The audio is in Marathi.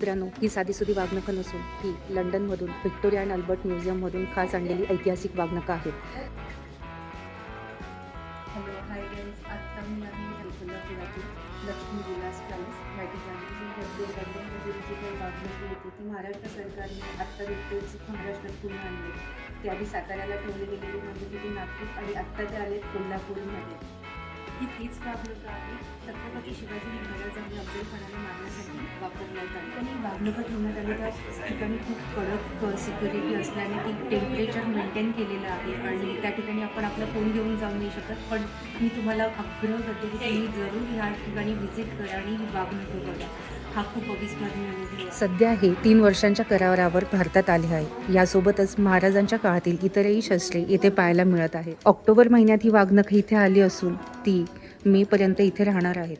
मित्रांनो ही साधीसुधी वाघनखं नसून ही लंडनमधून व्हिक्टोरिया अँड अल्बर्ट म्युझियममधून खास आणलेली ऐतिहासिक वाघनखं आहेत. हॅलो हाय गाईज आत्ता मी आहे कोल्हापुरातील लक्ष्मी विलास पॅलेस या ठिकाणी जी काही वाघनखी होती ती महाराष्ट्र सरकारने आत्ता नुकतेच महाराष्ट्रात पुन्हा आणले. ते साताऱ्याला ठेवली गेलेले म्हणजे ती नागपूर आणि आत्ता ते आलेत कोल्हापूरमध्ये. ही तीच वाघनखं आहे छत्रपती शिवाजी महाराजांनी अफजलखानाला मारण्यासाठी आली. आणि ठेवण्यात आली. त्या ठिकाणी खूप कडक सिक्युरिटी असल्याने ती टेम्परेचर मेंटेन केलेलं आहे आणि त्या ठिकाणी आपण आपला फोन घेऊन जाऊ नाही शकत. पण मी तुम्हाला आग्रह करते की तुम्ही जरूर ह्या ठिकाणी व्हिजिट करा आणि ही वागणूक बघा. हा खूप अविस्मरणीय आहे. सध्या हे तीन वर्षांच्या करारावर भारतात आले आहे. यासोबतच महाराजांच्या काळातील इतरही शस्त्रे येथे पाहायला मिळत आहे ऑक्टोबर महिन्यात ही वाघनख इथे आली असून ती मे पर्यंत इथे राहणार आहेत.